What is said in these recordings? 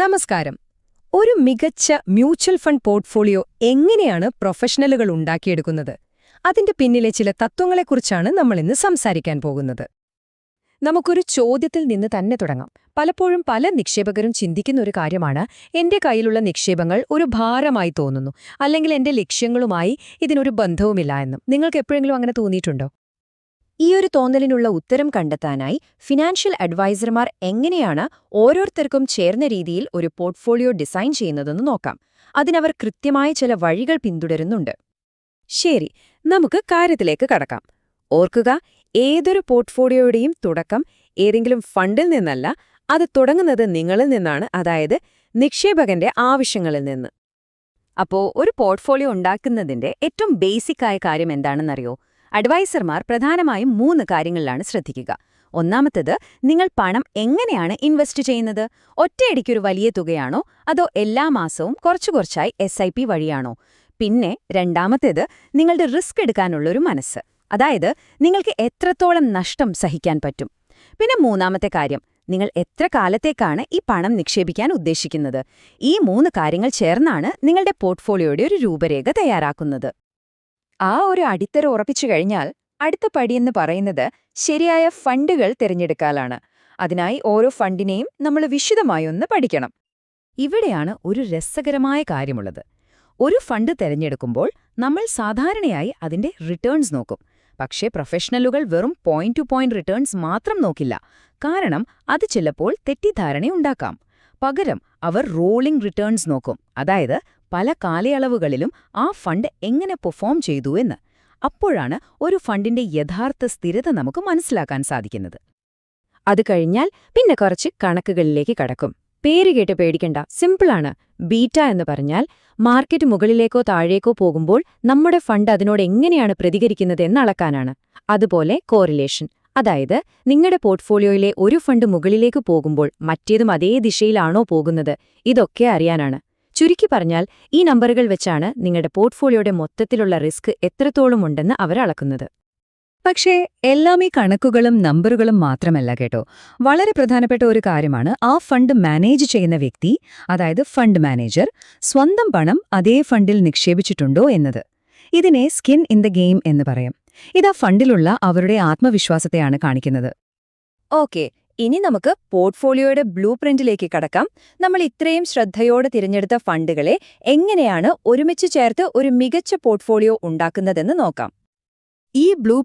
നമസ്കാരം. ഒരു മികച്ച മ്യൂച്വൽ ഫണ്ട് പോർട്ട്ഫോളിയോ എങ്ങനെയാണ് പ്രൊഫഷണലുകൾ ഉണ്ടാക്കിയെടുക്കുന്നത്? അതിന്റെ പിന്നിലെ ചില തത്വങ്ങളെക്കുറിച്ചാണ് നമ്മളിന്ന് സംസാരിക്കാൻ പോകുന്നത്. നമുക്കൊരു ചോദ്യത്തിൽ നിന്ന് തന്നെ തുടങ്ങാം. പലപ്പോഴും പല നിക്ഷേപകരും ചിന്തിക്കുന്ന ഒരു കാര്യമാണ് എന്റെ കയ്യിലുള്ള നിക്ഷേപങ്ങൾ ഒരു ഭാരമായി തോന്നുന്നു. അല്ലെങ്കിൽ എന്റെ ലക്ഷ്യങ്ങളുമായി ഇതിനൊരു ബന്ധവുമില്ല എന്നും. നിങ്ങൾക്ക് എപ്പോഴെങ്കിലും അങ്ങനെ തോന്നിയിട്ടുണ്ടോ? ഈ ഒരു തോന്നലിനുള്ള ഉത്തരം കണ്ടെത്താനായി ഫിനാൻഷ്യൽ അഡ്വൈസർമാർ എങ്ങനെയാണ് ഓരോരുത്തർക്കും ചേർന്ന രീതിയിൽ ഒരു പോർട്ട്ഫോളിയോ ഡിസൈൻ ചെയ്യുന്നതെന്ന് നോക്കാം. അതിനവർ കൃത്യമായ ചില വഴികൾ പിന്തുടരുന്നുണ്ട്. ശരി നമുക്ക് കാര്യത്തിലേക്ക് കടക്കാം. ഓർക്കുക ഏതൊരു പോർട്ട്ഫോളിയോയുടെയും തുടക്കം ഏതെങ്കിലും ഫണ്ടിൽ നിന്നല്ല അത് തുടങ്ങുന്നത് നിങ്ങളിൽ നിന്നാണ് അതായത് നിക്ഷേപകന്റെ ആവശ്യങ്ങളിൽ നിന്ന്. അപ്പോ ഒരു പോർട്ട്ഫോളിയോ ഉണ്ടാക്കുന്നതിന്റെ ഏറ്റവും ബേസിക് ആയ കാര്യം എന്താണെന്നറിയോ? അഡ്വൈസർമാർ പ്രധാനമായും മൂന്ന് കാര്യങ്ങളിലാണ് ശ്രദ്ധിക്കുക. ഒന്നാമത്തത് നിങ്ങൾ പണം എങ്ങനെയാണ് ഇൻവെസ്റ്റ് ചെയ്യുന്നത്? ഒറ്റയടിക്കൊരു വലിയ തുകയാണോ? അതോ എല്ലാ മാസവും കുറച്ചു കുറച്ചായി എസ് വഴിയാണോ? പിന്നെ രണ്ടാമത്തേത് നിങ്ങളുടെ റിസ്ക് എടുക്കാനുള്ളൊരു മനസ്സ്. അതായത് നിങ്ങൾക്ക് എത്രത്തോളം നഷ്ടം സഹിക്കാൻ പറ്റും. പിന്നെ മൂന്നാമത്തെ കാര്യം നിങ്ങൾ എത്ര കാലത്തേക്കാണ് ഈ പണം നിക്ഷേപിക്കാൻ ഉദ്ദേശിക്കുന്നത്? ഈ മൂന്ന് കാര്യങ്ങൾ ചേർന്നാണ് നിങ്ങളുടെ പോർട്ട്ഫോളിയോയുടെ ഒരു രൂപരേഖ തയ്യാറാക്കുന്നത്. ആ ഒരു അടിത്തറ ഉറപ്പിച്ചു കഴിഞ്ഞാൽ അടുത്ത പടിയെന്ന് പറയുന്നത് ശരിയായ ഫണ്ടുകൾ തിരഞ്ഞെടുക്കാലാണ്. അതിനായി ഓരോ ഫണ്ടിനെയും നമ്മൾ വിശദമായി ഒന്ന് പഠിക്കണം. ഇവിടെയാണ് ഒരു രസകരമായ കാര്യമുള്ളത്. ഒരു ഫണ്ട് തിരഞ്ഞെടുക്കുമ്പോൾ നമ്മൾ സാധാരണയായി അതിന്റെ റിട്ടേൺസ് നോക്കും. പക്ഷേ പ്രൊഫഷണലുകൾ വെറും പോയിന്റ് ടു പോയിന്റ് റിട്ടേൺസ് മാത്രം നോക്കില്ല. കാരണം അത് ചിലപ്പോൾ തെറ്റിദ്ധാരണയുണ്ടാക്കാം പകരം അവർ റോളിംഗ് റിട്ടേൺസ് നോക്കും. അതായത് പല കാലയളവുകളിലും ആ ഫണ്ട് എങ്ങനെ പെർഫോം ചെയ്തു എന്ന്. അപ്പോഴാണ് ഒരു ഫണ്ടിന്റെ യഥാർത്ഥ സ്ഥിരത നമുക്ക് മനസ്സിലാക്കാൻ സാധിക്കുന്നത്. അത് കഴിഞ്ഞാൽ പിന്നെ കുറച്ച് കണക്കുകളിലേക്ക് കടക്കും. പേര് കേട്ട് പേടിക്കണ്ട. സിമ്പിളാണ് ബീറ്റ എന്ന് പറഞ്ഞാൽ മാർക്കറ്റ് മുകളിലേക്കോ താഴേക്കോ പോകുമ്പോൾ നമ്മുടെ ഫണ്ട് അതിനോട് എങ്ങനെയാണ് പ്രതികരിക്കുന്നത് എന്നളക്കാനാണ് അതുപോലെ കോറിലേഷൻ അതായത് നിങ്ങളുടെ പോർട്ട്ഫോളിയോയിലെ ഒരു ഫണ്ട് മുകളിലേക്ക് പോകുമ്പോൾ മറ്റേതും അതേ ദിശയിലാണോ പോകുന്നത്? ഇതൊക്കെ അറിയാനാണ്. ചുരുക്കി പറഞ്ഞാൽ ഈ നമ്പറുകൾ വെച്ചാണ് നിങ്ങളുടെ പോർട്ട്ഫോളിയോയുടെ മൊത്തത്തിലുള്ള റിസ്ക് എത്രത്തോളം ഉണ്ടെന്ന് അവർ അളക്കുന്നത്. പക്ഷേ എല്ലാം ഈ കണക്കുകളും നമ്പറുകളും മാത്രമല്ല കേട്ടോ. വളരെ പ്രധാനപ്പെട്ട ഒരു കാര്യമാണ് ആ ഫണ്ട് മാനേജ് ചെയ്യുന്ന വ്യക്തി അതായത് ഫണ്ട് മാനേജർ സ്വന്തം പണം അതേ ഫണ്ടിൽ നിക്ഷേപിച്ചിട്ടുണ്ടോ എന്നത്. ഇതിനെ സ്കിൻ ഇൻ ദ ഗെയിം എന്ന് പറയാം. ഇതാ ഫണ്ടിലുള്ള അവരുടെ ആത്മവിശ്വാസത്തെയാണ് കാണിക്കുന്നത്. ഓക്കെ ഇനി നമുക്ക് പോർട്ട്ഫോളിയോയുടെ ബ്ലൂ പ്രിന്റിലേക്ക് കടക്കാം. നമ്മൾ ഇത്രയും ശ്രദ്ധയോടെ തിരഞ്ഞെടുത്ത ഫണ്ടുകളെ എങ്ങനെയാണ് ഒരുമിച്ച് ചേർത്ത് ഒരു മികച്ച പോർട്ട്ഫോളിയോ ഉണ്ടാക്കുന്നതെന്ന് നോക്കാം. ഈ ബ്ലൂ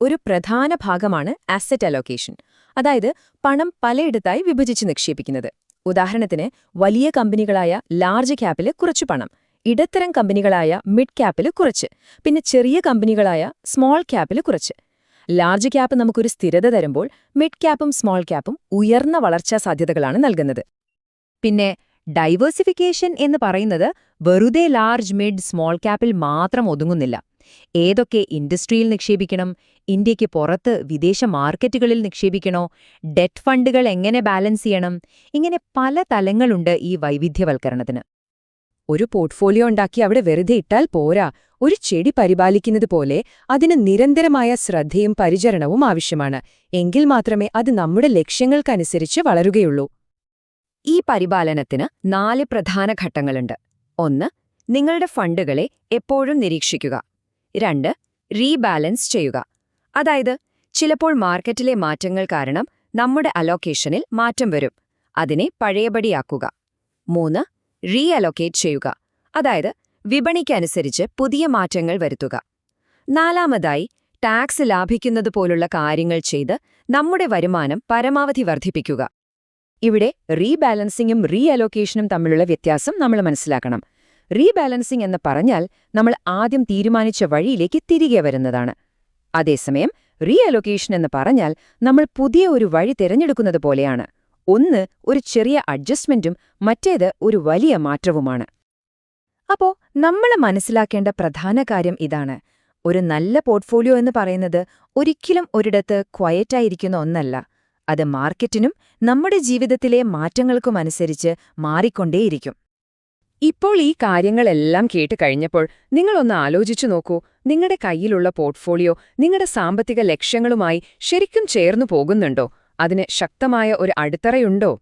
ഒരു പ്രധാന ഭാഗമാണ് അസറ്റ് അലോക്കേഷൻ അതായത് പണം പലയിടത്തായി വിഭജിച്ച് നിക്ഷേപിക്കുന്നത്. ഉദാഹരണത്തിന് വലിയ കമ്പനികളായ ലാർജ് ക്യാപ്പിൽ കുറച്ചു പണം ഇടത്തരം കമ്പനികളായ മിഡ് ക്യാപ്പിൽ കുറച്ച് പിന്നെ ചെറിയ കമ്പനികളായ സ്മോൾ ക്യാപ്പിൽ കുറച്ച്. ലാർജ് ക്യാപ്പ് നമുക്കൊരു സ്ഥിരത തരുമ്പോൾ മിഡ് ക്യാപ്പും സ്മോൾ ക്യാപ്പും ഉയർന്ന വളർച്ചാ സാധ്യതകളാണ് നൽകുന്നത്. പിന്നെ ഡൈവേഴ്സിഫിക്കേഷൻ എന്ന് പറയുന്നത് വെറുതെ ലാർജ് മിഡ് സ്മോൾ ക്യാപ്പിൽ മാത്രം ഒതുങ്ങുന്നില്ല. ഏതൊക്കെ ഇൻഡസ്ട്രിയിൽ നിക്ഷേപിക്കണം ഇന്ത്യയ്ക്ക് പുറത്ത് വിദേശ മാർക്കറ്റുകളിൽ നിക്ഷേപിക്കണോ ഡെറ്റ് ഫണ്ടുകൾ എങ്ങനെ ബാലൻസ് ചെയ്യണം ഇങ്ങനെ പല തലങ്ങളുണ്ട് ഈ വൈവിധ്യവൽക്കരണത്തിന്. ഒരു പോർട്ട്ഫോളിയോ ഉണ്ടാക്കി അവിടെ വെറുതെ ഇട്ടാൽ പോരാ. ഒരു ചെടി പരിപാലിക്കുന്നത് പോലെ അതിന് നിരന്തരമായ ശ്രദ്ധയും പരിചരണവും ആവശ്യമാണ്. എങ്കിൽ മാത്രമേ അത് നമ്മുടെ ലക്ഷ്യങ്ങൾക്കനുസരിച്ച് വളരുകയുള്ളൂ. ഈ പരിപാലനത്തിന് നാല് പ്രധാന ഘട്ടങ്ങളുണ്ട്. ഒന്ന് നിങ്ങളുടെ ഫണ്ടുകളെ എപ്പോഴും നിരീക്ഷിക്കുക. രണ്ട് റീബാലൻസ് ചെയ്യുക. അതായത് ചിലപ്പോൾ മാർക്കറ്റിലെ മാറ്റങ്ങൾ കാരണം നമ്മുടെ അലോക്കേഷനിൽ മാറ്റം വരും. അതിനെ പഴയപടിയാക്കുക. മൂന്ന് റീ അലോക്കേറ്റ് ചെയ്യുക. അതായത് വിപണിക്കനുസരിച്ച് പുതിയ മാറ്റങ്ങൾ വരുത്തുക. നാലാമതായി ടാക്സ് ലാഭിക്കുന്നത് പോലുള്ള കാര്യങ്ങൾ ചെയ്ത് നമ്മുടെ വരുമാനം പരമാവധി വർദ്ധിപ്പിക്കുക. ഇവിടെ റീബാലൻസിങ്ങും റീഅലോക്കേഷനും തമ്മിലുള്ള വ്യത്യാസം നമ്മൾ മനസ്സിലാക്കണം. റീബാലൻസിംഗ് എന്ന് പറഞ്ഞാൽ നമ്മൾ ആദ്യം തീരുമാനിച്ച വഴിയിലേക്ക് തിരികെ വരുന്നതാണ്. അതേസമയം റീ അലൊക്കേഷൻ എന്ന് പറഞ്ഞാൽ നമ്മൾ പുതിയ ഒരു വഴി തിരഞ്ഞെടുക്കുന്നത് പോലെയാണ്. ഒന്ന് ഒരു ചെറിയ അഡ്ജസ്റ്റ്മെന്റും മറ്റേത് ഒരു വലിയ മാറ്റവുമാണ്. അപ്പോ നമ്മൾ മനസ്സിലാക്കേണ്ട പ്രധാന കാര്യം ഇതാണ്. ഒരു നല്ല പോർട്ട്ഫോളിയോ എന്ന് പറയുന്നത് ഒരിക്കലും ഒരിടത്ത് ക്വയറ്റായിരിക്കുന്ന ഒന്നല്ല. അത് മാർക്കറ്റിനും നമ്മുടെ ജീവിതത്തിലെ മാറ്റങ്ങൾക്കുമനുസരിച്ച് മാറിക്കൊണ്ടേയിരിക്കും. ഇപ്പോൾ ഈ കാര്യങ്ങളെല്ലാം കേട്ട് കഴിഞ്ഞപ്പോൾ നിങ്ങളൊന്ന് ആലോചിച്ചു നോക്കൂ. നിങ്ങളുടെ കയ്യിലുള്ള പോർട്ട്ഫോളിയോ നിങ്ങളുടെ സാമ്പത്തിക ലക്ഷ്യങ്ങളുമായി ശരിക്കും ചേർന്നു പോകുന്നുണ്ടോ? അതിന് ശക്തമായ ഒരു അടിത്തറയുണ്ടോ?